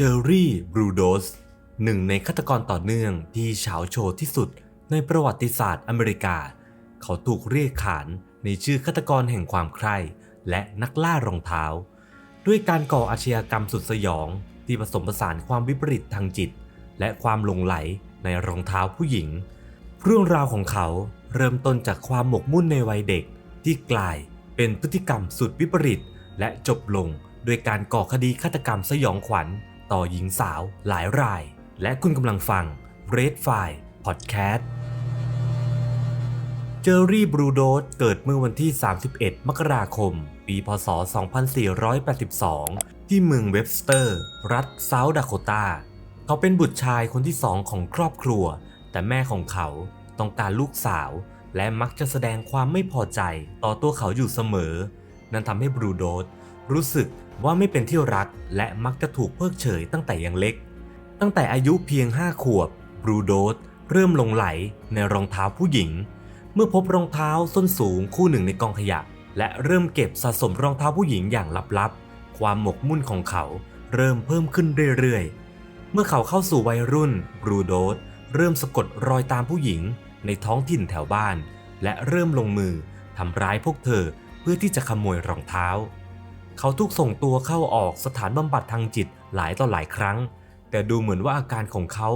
เจอรี่บรูโดสหนึ่งในฆาตกรต่อเนื่องที่เฉาโชว์ที่สุดในประวัติศาสตร์อเมริกา เขาถูกเรียกขานในชื่อฆาตกรแห่งความใคร่และนักล่ารองเท้า ด้วยการก่ออาชญากรรมสุดสยองที่ผสมผสานความวิปริตทางจิต และความหลงไหลในรองเท้าผู้หญิง เรื่องราวของเขาเริ่มต้นจากความหมกมุ่นในวัยเด็ก ที่กลายเป็นพฤติกรรมสุดวิปริตและจบลงด้วยการก่อคดีฆาตกรรมสยองขวัญ ต่อหญิงสาวหลายราย และคุณกำลังฟัง Red File Podcast เจอรี่บรูโดสเกิดเมื่อวันที่ 31 มกราคม ปี พศ 2482 ที่เมืองเว็บสเตอร์ รัฐเซาท์ดาโคตา เขาเป็นบุตรชายคนที่สองของครอบครัว แต่แม่ของเขาต้องการลูกสาว และมักจะแสดงความไม่พอใจต่อตัวเขาอยู่เสมอ นั่นทำให้บรูโดสรู้สึกว่าไม่เป็นที่รักและมักจะถูกเพิกเฉยตั้งแต่ยังเล็ก ตั้งแต่อายุเพียง 5 ขวบบรูโดสเริ่มลงไหลในรองเท้าผู้หญิง เมื่อพบรองเท้าส้นสูงคู่หนึ่งในกองขยะ และเริ่มเก็บสะสมรองเท้าผู้หญิงอย่างลับๆ ความหมกมุ่นของเขาเริ่มเพิ่มขึ้นเรื่อยๆ เมื่อเขาเข้าสู่วัยรุ่นบรูโดสเริ่มสะกดรอยตามผู้หญิงในท้องถิ่นแถวบ้าน และเริ่มลงมือทำร้ายพวกเธอ พื่อที่จะขโมยรองเท้า เขาถูกส่งตัวเข้าออกสถานบำบัดทางจิตหลายต่อหลายครั้ง แต่ดูเหมือนว่าอาการของเขา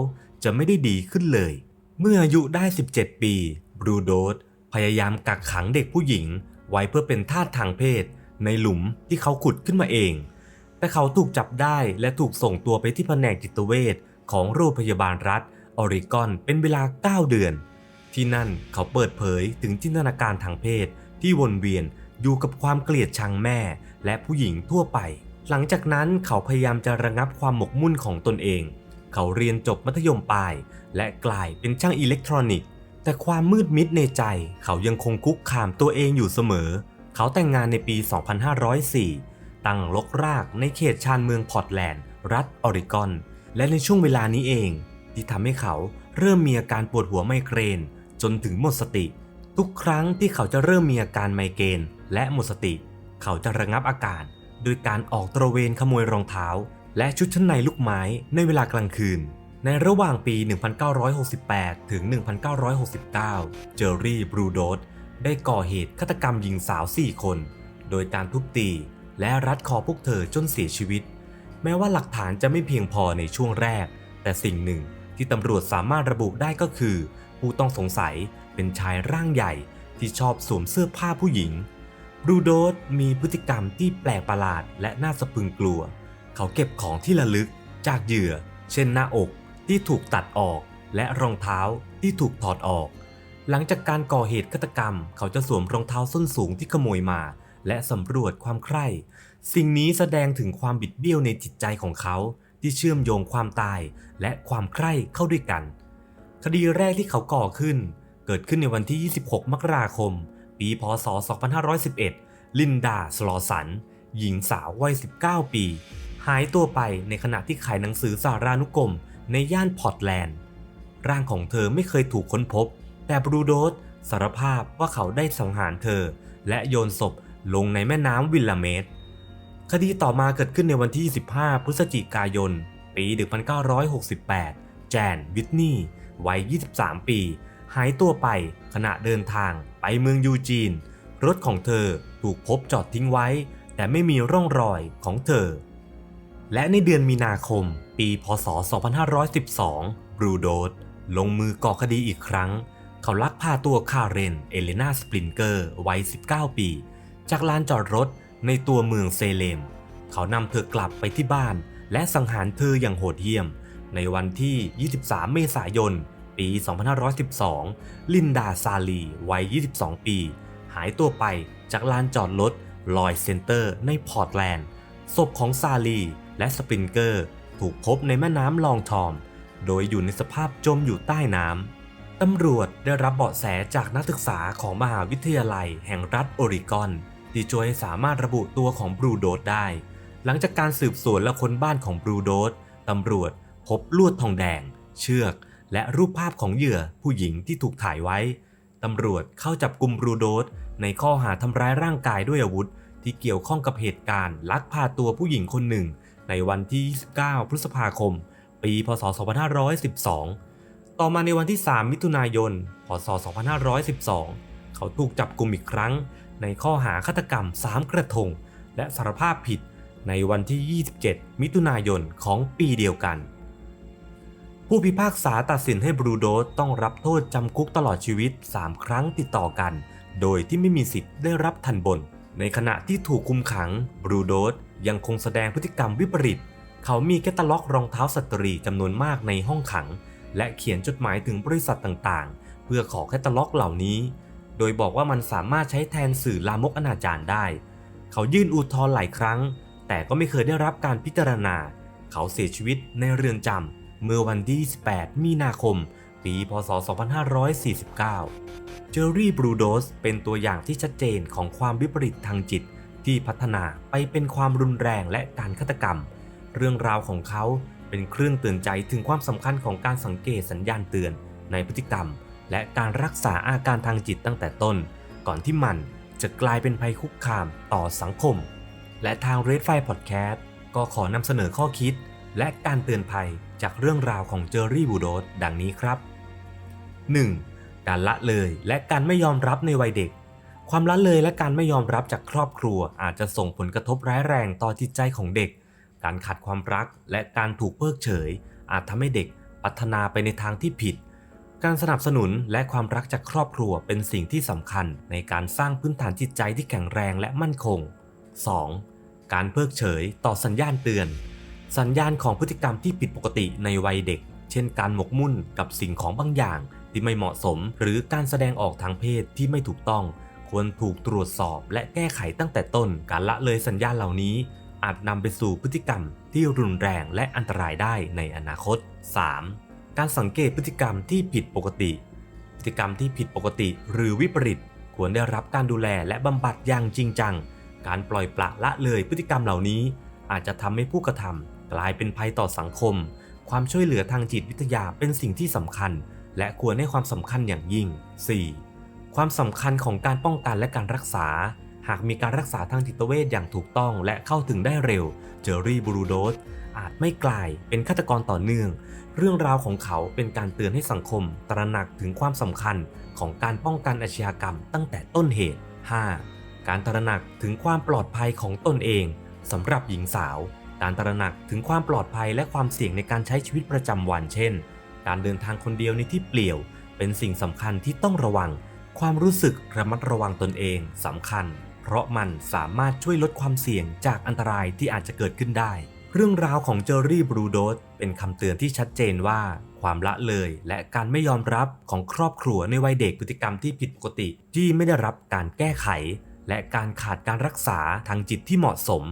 จะไม่ได้ดีขึ้นเลย เมื่ออายุได้ 17 ปีบรูโดสพยายามกักขังเด็กผู้หญิง ไว้เพื่อเป็นทาสทางเพศ ในหลุมที่เขาขุดขึ้นมาเอง แต่เขาถูกจับได้และถูกส่งตัวไปที่แผนกจิตเวชของโรงพยาบาลรัฐออริกอนเป็นเวลา 9 เดือน ที่นั่นเขาเปิดเผยถึงจินตนาการทางเพศที่วนเวียน อยู่กับความเกลียดชังแม่และผู้หญิงทั่วไป หลังจากนั้นเขาพยายามจะระงับความหมกมุ่นของตนเอง เขาเรียนจบมัธยมปลาย และกลายเป็นช่างอิเล็กทรอนิกส์ แต่ความมืดมิดในใจ เขายังคงคุกคามตัวเองอยู่เสมอ เขาแต่งงานในปี 2504 ตั้งลกรากในเขตชานเมืองพอร์ตแลนด์ รัฐออริกอน และในช่วงเวลานี้เอง ที่ทำให้เขาเริ่มมีอาการปวดหัวไมเกรนจนถึงหมดสติ ทุกครั้งที่เขาจะเริ่มมีอาการไมเกรนและหมดสติ เขาจะระงับอาการโดยการออกตระเวนขโมยรองเท้า และชุดชั้นในลูกไม้ในเวลากลางคืน ในระหว่างปี 1968 ถึง 1969 เจอรี่บรูโดสได้ก่อเหตุฆาตกรรมหญิงสาว 4 คน โดยการทุบตีและรัดคอพวกเธอจนเสียชีวิต แม้ว่าหลักฐานจะไม่เพียงพอในช่วงแรก แต่สิ่งหนึ่งที่ตำรวจสามารถระบุได้ก็คือ ผู้ต้องสงสัย เป็นชายร่างใหญ่ที่ชอบสวมเสื้อผ้าผู้หญิงบรูโดสมีพฤติกรรมที่แปลกประหลาดและน่าสะพึงกลัว เขาเก็บของที่ระลึกจากเหยื่อ เช่นหน้าอกที่ถูกตัดออกและรองเท้าที่ถูกถอดออก หลังจากการก่อเหตุฆาตกรรม เขาจะสวมรองเท้าส้นสูงที่ขโมยมา และสำรวจความใคร่ สิ่งนี้แสดงถึงความบิดเบี้ยวในจิตใจของเขา ที่เชื่อมโยงความตายและความใคร่เข้าด้วยกัน คดีแรกที่เขาก่อขึ้น เกิดขึ้นในวันที่ 26 มกราคม ปี พศ 2511 ลินดา สลอสัน หญิงสาววัย 19 ปี หายตัวไปในขณะที่ขายหนังสือสารานุกรมในย่านพอร์ตแลนด์ ร่างของเธอไม่เคยถูกค้นพบ แต่บรูโดสสารภาพว่าเขาได้สังหารเธอ และโยนศพลงในแม่น้ำวิลลาเมสคดีต่อมาเกิดขึ้นในวันที่25พฤศจิกายน ปี 1968 แจน วิทนีย์วัย 23 ปี หายตัวไปขณะเดินทางไปเมืองยูจีน รถของเธอถูกพบจอดทิ้งไว้ แต่ไม่มีร่องรอยของเธอ และในเดือนมีนาคม ปีพศ 2512 บรูโดสลงมือก่อคดีอีกครั้ง เขาลักพาตัวคาเรน เอเลนาสปรินเกอร์วัย 19 ปี จากลานจอดรถในตัวเมืองเซเลม เขานำเธอกลับไปที่บ้าน และสังหารเธออย่างโหดเหี้ยม ในวันที่ 23 เมษายน ปี 2512 ลินดาซาลีวัย 22 ปี หายตัวไปจากลานจอดรถลอยเซนเตอร์ในพอร์ตแลนด์ ศพของซาลีและสปรินเกอร์ ถูกพบในแม่น้ำลองทอม โดยอยู่ในสภาพจมอยู่ใต้น้ำ ตำรวจได้รับเบาะแสจากนักศึกษาของมหาวิทยาลัยแห่งรัฐโอริกอน ที่ช่วยสามารถระบุตัวของบรูโดสได้ หลังจากการสืบสวนและค้นบ้านของบรูโดสตำรวจพบลวดทองแดง เชือก และรูปภาพของเหยื่อผู้หญิงที่ถูกถ่ายไว้ ตำรวจเข้าจับกลุ่มรูโดสในข้อหาทำร้ายร่างกายด้วยอาวุธ ที่เกี่ยวข้องกับเหตุการณ์ ลักพาตัวผู้หญิงคนหนึ่ง ในในวันที่ 29 พฤษภาคม ปี พศ 2512 ต่อมาในวันที่ 3 มิถุนายน พศ 2512 เขาถูกจับกลุ่มอีกครั้ง ในข้อหาฆาตกรรม 3 กระทง และสารภาพผิดในวันที่ 27 มิถุนายนของปีเดียวกัน ผู้พิพากษาตัดสินให้บรูโดสต้องรับโทษจำคุกตลอดชีวิต 3 ครั้งติดต่อกัน โดยที่ไม่มีสิทธิ์ได้รับทันบน ในขณะที่ถูกคุมขัง บรูโดสยังคงแสดงพฤติกรรมวิปริต เขามีแคตตาล็อกรองเท้าสตรีจำนวนมากในห้องขัง และเขียนจดหมายถึงบริษัทต่างๆ เพื่อขอแคตตาล็อกเหล่านี้ โดยบอกว่ามันสามารถใช้แทนสื่อลามกอนาจารได้ เขายื่นอุทธรณ์หลายครั้ง แต่ก็ไม่เคยได้รับการพิจารณา เขาเสียชีวิตในเรือนจำ เมื่อวันที่ 28 มีนาคม ปี พศ 2549 เจอรี่บรูโดสเป็นตัวอย่างที่ชัดเจนของความวิปริตทางจิต ที่พัฒนาไปเป็นความรุนแรงและการฆาตกรรม เรื่องราวของเขาเป็นเครื่องเตือนใจถึงความสำคัญของการสังเกตสัญญาณเตือนในพฤติกรรม และการรักษาอาการทางจิตตั้งแต่ต้น ก่อนที่มันจะกลายเป็นภัยคุกคามต่อสังคม และทาง Red Fire Podcast ก็ขอนำเสนอข้อคิด และการเตือนภัยจากเรื่องราวของเจอรี่บูโดสดังนี้ครับ 1. การละเลยและการไม่ยอมรับในวัยเด็ก ความละเลยและการไม่ยอมรับจากครอบครัวอาจจะส่งผลกระทบร้ายแรงต่อจิตใจของเด็ก การขาดความรักและการถูกเพิกเฉย อาจทำให้เด็กพัฒนาไปในทางที่ผิด การสนับสนุนและความรักจากครอบครัวเป็นสิ่งที่สำคัญในการสร้างพื้นฐานจิตใจที่แข็งแรงและมั่นคง 2. การเพิกเฉยต่อสัญญาณเตือน สัญญาณของพฤติกรรมที่ผิดปกติในวัยเด็ก เช่นการหมกมุ่นกับสิ่งของบางอย่างที่ไม่เหมาะสม หรือการแสดงออกทางเพศที่ไม่ถูกต้อง ควรถูกตรวจสอบและแก้ไขตั้งแต่ต้น การละเลยสัญญาณเหล่านี้ อาจนำไปสู่พฤติกรรมที่รุนแรงและอันตรายได้ในอนาคต 3. การสังเกตพฤติกรรมที่ผิดปกติ พฤติกรรมที่ผิดปกติ หรือวิปริต ควรได้รับการดูแลและบำบัดอย่างจริงจัง การปล่อยปละละเลยพฤติกรรมเหล่านี้ อาจจะทำให้ผู้กระทำ กลายเป็นภัยต่อสังคม ความช่วยเหลือทางจิตวิทยาเป็นสิ่งที่สำคัญ และควรให้ความสำคัญอย่างยิ่ง 4. ความสำคัญของการป้องกันและการรักษา หากมีการรักษาทางจิตเวชอย่างถูกต้องและเข้าถึงได้เร็ว เจอรี่บรูโดสอาจไม่กลายเป็นฆาตกรต่อเนื่อง เรื่องราวของเขาเป็นการเตือนให้สังคม ตระหนักถึงความสำคัญของการป้องกันอาชญากรรมตั้งแต่ต้นเหตุ 5. การตระหนักถึงความปลอดภัยของตนเองสำหรับหญิงสาว การตระหนักถึงความปลอดภัยและความเสี่ยงในการใช้ชีวิตประจำวันเช่น การเดินทางคนเดียวในที่เปลี่ยว เป็นสิ่งสำคัญที่ต้องระวัง ความรู้สึกระมัดระวังตนเองสำคัญ เพราะมันสามารถช่วยลดความเสี่ยงจากอันตรายที่อาจจะเกิดขึ้นได้ เรื่องราวของเจอรี่บรูโดสเป็นคำเตือนที่ชัดเจนว่า ความละเลยและการไม่ยอมรับของครอบครัวในวัยเด็กพฤติกรรมที่ผิดปกติที่ไม่ได้รับการแก้ไข และการขาดการรักษาทางจิตที่เหมาะสม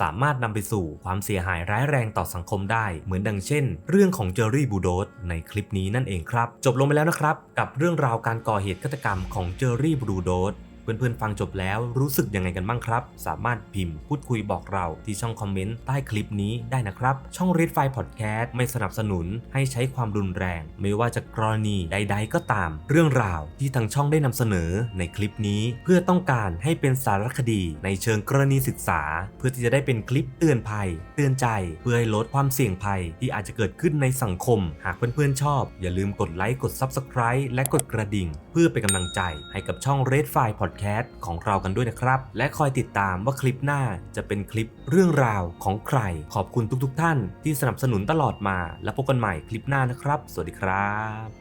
สามารถนำไปสู่ความเสียหายร้ายแรงต่อสังคมได้ เหมือนดังเช่น เรื่องของเจอรี่บูโดสในคลิปนี้นั่นเองครับ จบลงไปแล้วนะครับ กับเรื่องราวการก่อเหตุฆาตกรรมของเจอรี่บูโดส เพื่อนๆฟังจบแล้วรู้สึกยังไงกันบ้างครับ สามารถพิมพ์พูดคุยบอกเราที่ช่องคอมเมนต์ใต้คลิปนี้ได้นะครับ ช่อง Red File Podcast ไม่สนับสนุนให้ใช้ความรุนแรง ไม่ว่าจะกรณีใด ๆ ก็ตาม เรื่องราวที่ทางช่องได้นำเสนอในคลิปนี้ เพื่อต้องการให้เป็นสารคดีในเชิงกรณีศึกษา เพื่อที่จะได้เป็นคลิปเตือนภัย เตือนใจเพื่อให้ลดความเสี่ยงภัยที่อาจจะเกิดขึ้นในสังคม หากเพื่อนๆชอบ อย่าลืมกดไลค์กด Subscribe และกดกระดิ่ง เพื่อเป็นกำลังใจให้กับช่อง Red File Podcast ของเรากันด้วยนะครับ และคอยติดตามว่าคลิปหน้าจะเป็นคลิปเรื่องราวของใคร ขอบคุณทุกๆทท่านที่สนับสนุนตลอดมา และพบกันใหม่คลิปหน้านะครับ สวัสดีครับ